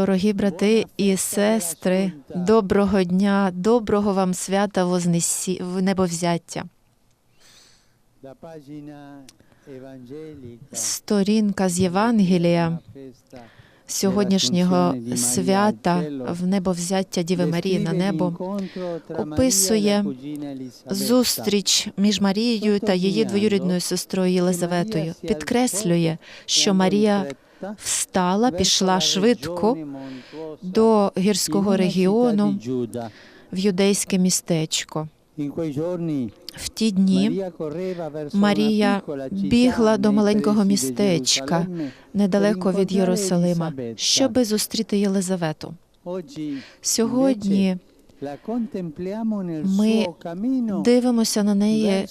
Дорогі брати і сестри, доброго дня, доброго вам свята вознесі... небовзяття. Сторінка з Євангелія сьогоднішнього свята в небовзяття Діви Марії на небо описує зустріч між Марією та її двоюрідною сестрою Єлизаветою. Підкреслює, що Марія встала, пішла швидко до гірського регіону в юдейське містечко. В ті дні Марія бігла до маленького містечка недалеко відЄрусалима, щоби зустріти Єлизавету. Сьогодні ми дивимося на неї,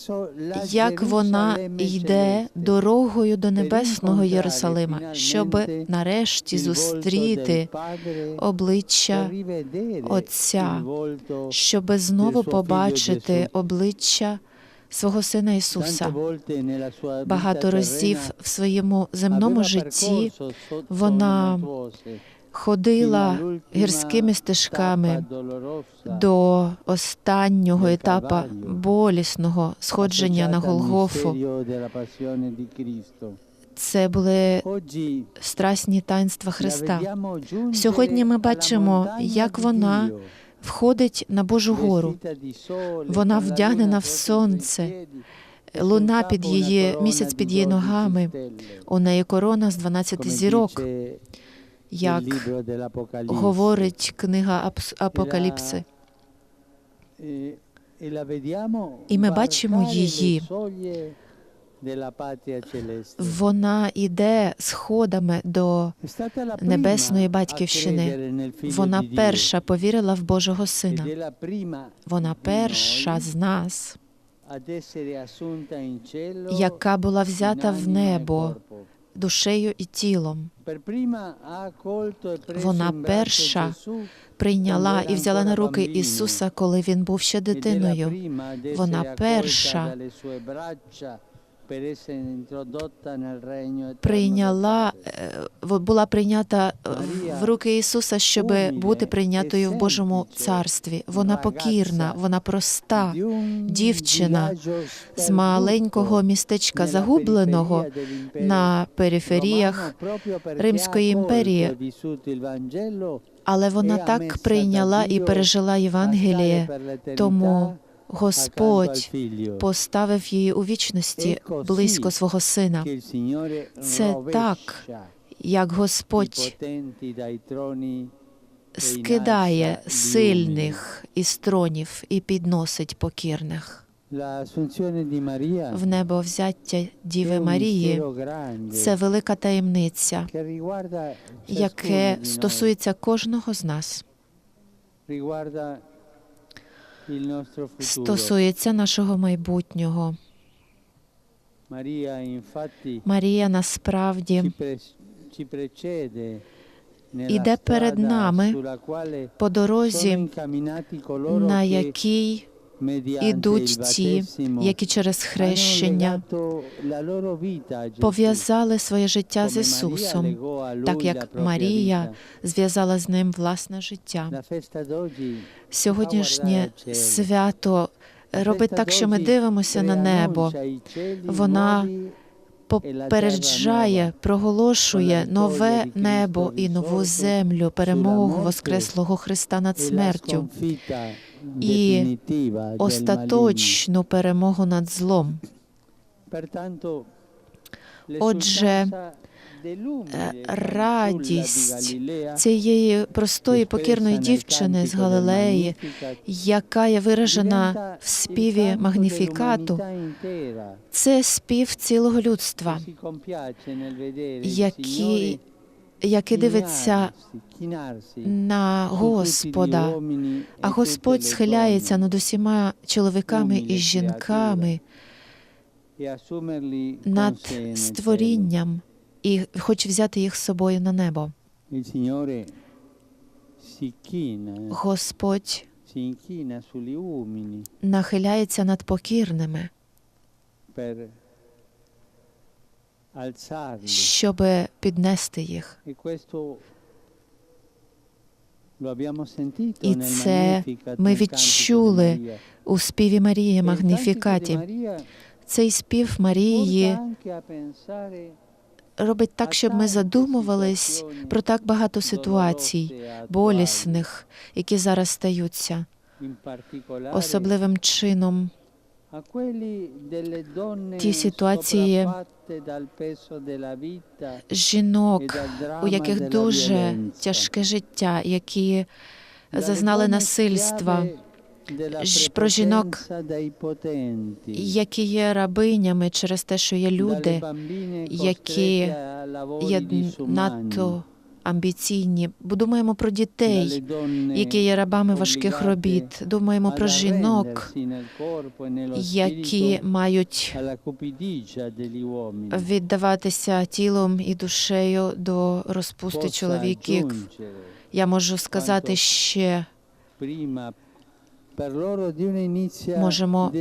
як вона йде дорогою до небесного Єрусалима, щоб нарешті зустріти обличчя Отця, щоб знову побачити обличчя свого сина Ісуса. Багато разів в своєму земному житті вона ходила гірськими стежками до останнього етапа болісного сходження на Голгофу. Це були страсні таїнства Христа. Сьогодні ми бачимо, як вона входить на Божу гору. Вона вдягнена в сонце, луна під її місяць під її ногами. У неї корона з 12 зірок, як говорить книга Апокаліпси. І ми бачимо її. Вона йде сходами до небесної батьківщини. Вона перша повірила в Божого Сина. Вона перша з нас, яка була взята в небо душею і тілом. Вона перша прийняла і взяла на руки Ісуса, коли він був ще дитиною. Вона перша прийняла була прийнята в руки Ісуса, щоб бути прийнятою в Божому царстві. Вона покірна, вона проста дівчина з маленького містечка загубленого на периферіях Римської імперії. Але вона так прийняла і пережила Євангеліє, тому Господь поставив її у вічності близько свого сина. Це так, як Господь скидає сильних із тронів і підносить покірних. В небо взяття Діви Марії це велика таємниця, яке стосується кожного з нас. Стосується нашого майбутнього. Марія насправді іде перед нами по дорозі, на якій ідуть ті, які через хрещення пов'язали своє життя з Ісусом, так як Марія зв'язала з ним власне життя. Сьогоднішнє свято робить так, що ми дивимося на небо. Вона попереджає, проголошує нове небо і нову землю, перемогу Воскреслого Христа над смертю і остаточну перемогу над злом. Отже, радість цієї простої покірної дівчини з Галилеї, яка є виражена в співі магніфікату, це спів цілого людства, який який дивиться на Господа, а Господь схиляється над усіма чоловіками і жінками, над створінням і хоче взяти їх з собою на небо. Господь нахиляється над покірними. Щоб піднести їх. І це ми відчули у співі Марії Магніфікаті. Цей спів Марії робить так, щоб ми задумувались про так багато ситуацій, болісних, які зараз стаються, особливим чином ті ситуації e жінок, у яких дуже тяжке життя, які зазнали насильства, про жінок, які є рабинями через те, що є люди, які є надто амбіційні. Бо думаємо про дітей, які є рабами важких робіт. Думаємо про жінок, e які мають віддаватися тілом і душею до розпусти чоловіків. Я можу сказати ще Можемо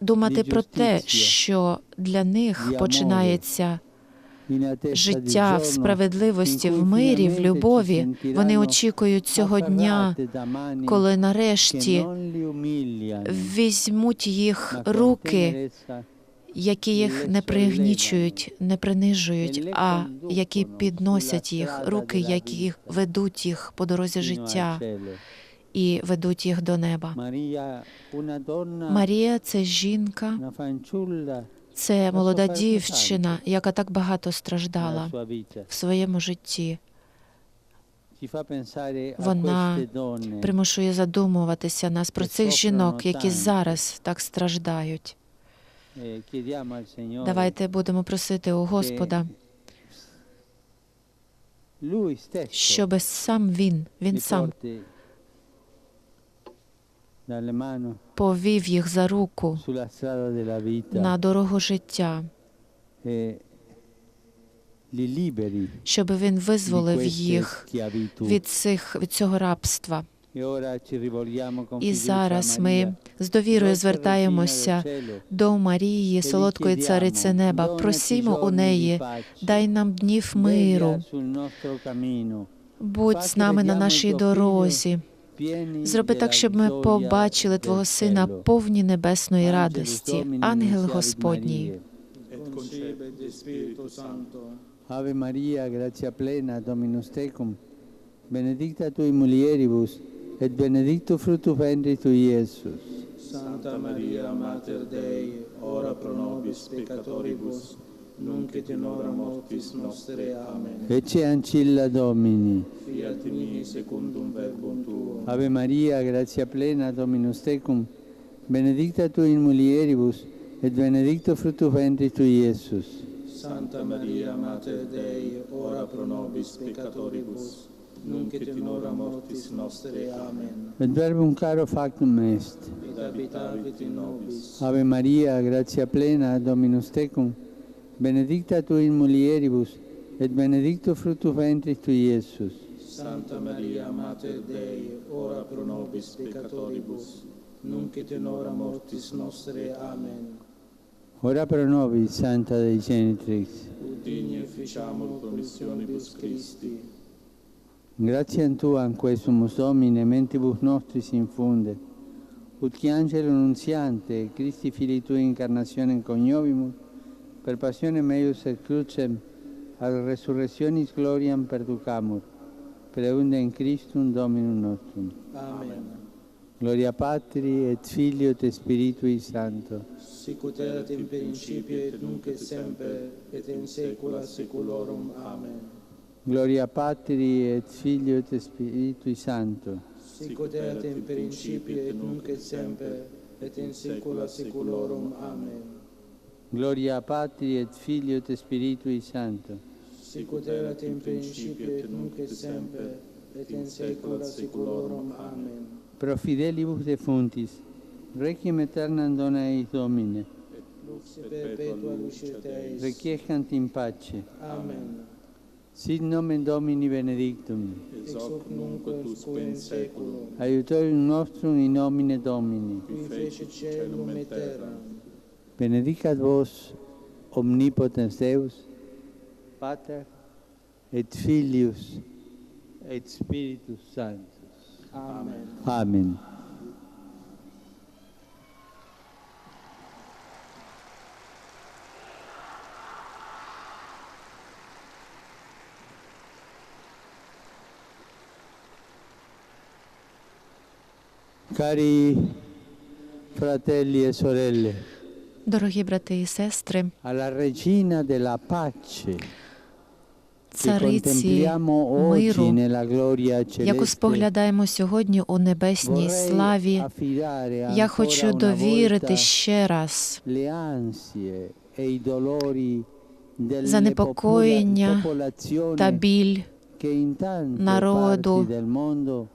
думати про те, що для них починається життя в справедливості, в мирі, в любові. Вони очікують цього дня, коли нарешті візьмуть їх руки, які їх не пригнічують, не принижують, а які підносять їх, руки, які ведуть їх по дорозі життя і ведуть їх до неба. Марія це жінка, це молода дівчина, яка так багато страждала в своєму житті. Вона Примушує задумуватися нас про цих жінок, які зараз так страждають. Давайте будемо просити у Господа, щоб сам він, він сам повів їх за руку на дорогу життя, щоб він визволив їх від цих від цього рабства. І зараз ми з довірою звертаємося до Марії, солодкої цариці неба. Просімо у неї, дай нам днів миру, будь з нами на нашій дорозі. Зроби так, щоб ми побачили Твого Сина повні небесної радості. Ангел Господній. Ave Maria, gratia plena, Dominus tecum, benedicta tui mulieribus, et benedictus fructus ventris tui, Iesus. Santa Maria, Mater Dei, ora pro nobis peccatoribus, nunc et in hora mortis nostre. Amen. Ecce ancilla Domini. Fiat mi secundum verbum tuo. Ave Maria, gratia plena, Dominus tecum, benedicta tui in mulieribus, et benedictus fructus ventris tui, Iesus. Santa Maria, Mater Dei, ora pro nobis peccatoribus, nunc et in hora mortis nostre. Amen. Et verbum caro factum est. Et habitavit in nobis. Ave Maria, gratia plena, Dominus tecum, benedicta tui in mulieribus, et benedictus fructus ventris tui, Iesus. Santa Maria, Mater Dei, ora pro nobis peccatoribus, nunc et in hora mortis nostre. Amen. Ora pro nobis, Santa Dei Genitrix. Ut digne ficiamur promissionibus Christi. Grazie a Tu, quesumus Domine, mentibus nostris infunde, ut qui angelo nunziante, Christi Filii Tui incarnazione coniovimus, per passione meius et crucem, ad resurrectionis gloriam perducamur, per eundem in Christum Dominum nostrum. Amen. Gloria Patri et Filio et Spiritui Sancto. Sic ut erat in principio et nunc et semper et in saecula saeculorum. Amen. Gloria Patri et Filio et Spiritui Sancto. Sic ut erat in principio et nunc et semper et in saecula saeculorum. Amen. Gloria Patri et Filio et Spiritui Sancto. Sic ut erat in principio et nunc et semper et in saecula saeculorum. Amen. Pro fidelibus defuntis, requiem aeternam dona eis Domine, Lux perpetua luce Teis. requiescant in pace. Amen. Sit nomen Domini benedictum, Ex hoc nunc et usque in saeculum. aiutorium nostrum in nomine Domini. Qui fece celum et terram. Benedicat vos omnipotens Deus, Pater et Filius et Spiritus Sanctus. Amen. Amen. Cari fratelli e sorelle, Дорогі брати і сестри, цариці миру, яку споглядаємо сьогодні у небесній славі, я хочу довірити ще раз e Занепокоєння та біль народу,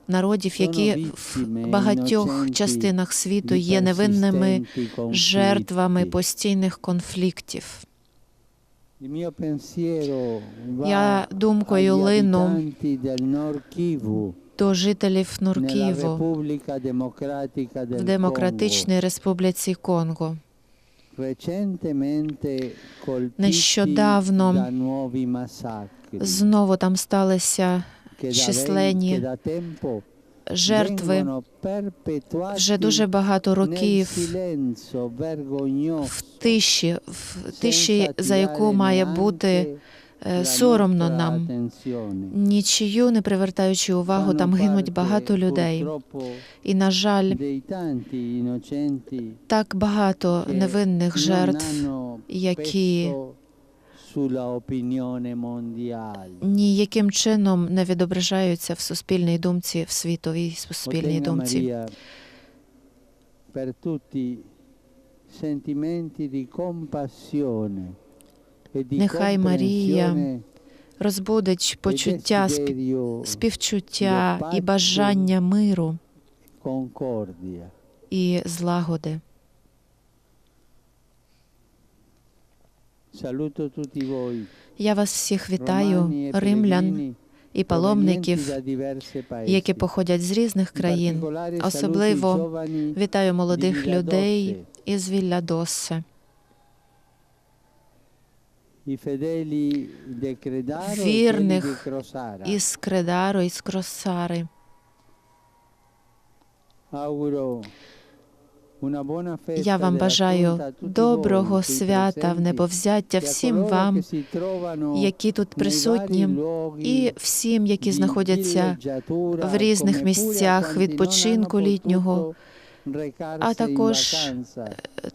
народів, які в багатьох частинах світу є невинними жертвами постійних конфліктів. Я думкою лину до жителів del в Демократичній Республіці Конго. Нещодавно Знову там сталися численні жертви. Вже дуже багато років в тиші, в тиші, за яку має бути е, соромно нам. Нічию не привертаючи увагу, там гинуть багато людей. І, на жаль, так багато невинних жертв, які ніяким чином не відображаються в суспільній думці, в світовій суспільній думці. Per tutti sentimenti di compassione Нехай Марія Розбудить почуття співчуття і бажання миру і злагоди. Я вас всіх вітаю, римлян і паломників, які походять з різних країн. Особливо Вітаю молодих людей із Віллядосе, Crosara. із Кредаро, buona festa Я вам бажаю доброго свята в небовзяття e всім вам, які тут присутні, і всім, які знаходяться в різних місцях відпочинку літнього, а також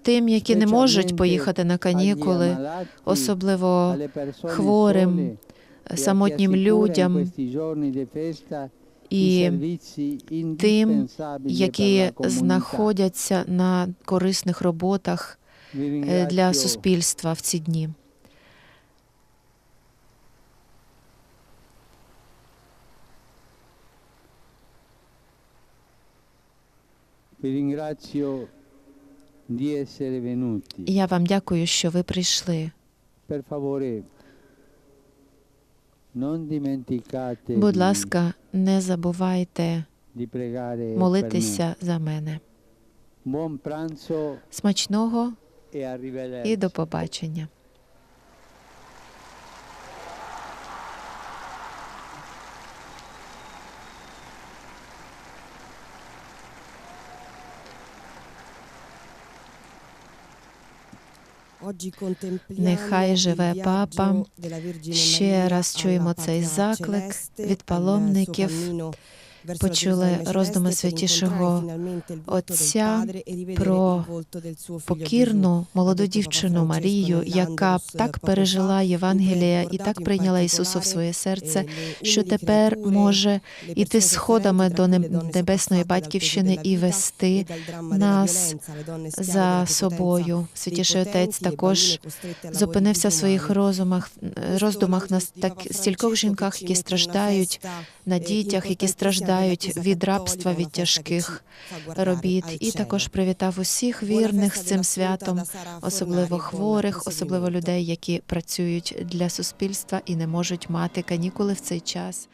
тим, які не можуть поїхати на канікули, особливо хворим, e самотнім людям і тим, які знаходяться на корисних роботах е, для суспільства в ці дні. Я вам дякую, що ви прийшли. Будь ласка, не забувайте молитися за мене. Смачного e і до побачення. Нехай живе папа. Ще раз чуємо цей заклик від паломників. Почули роздуми святішого Отця про покірну молоду дівчину Марію, яка так пережила Євангелія і так прийняла Ісуса в своє серце, що тепер може іти сходами до небесної батьківщини і вести нас за собою. Святіший Отець також зупинився в своїх розумах, роздумах на так, стількох жінках, які страждають, на дітях, які страждають від рабства, від тяжких робіт, і також привітав усіх вірних з цим святом, особливо хворих, особливо людей, які працюють для суспільства і не можуть мати канікули в цей час.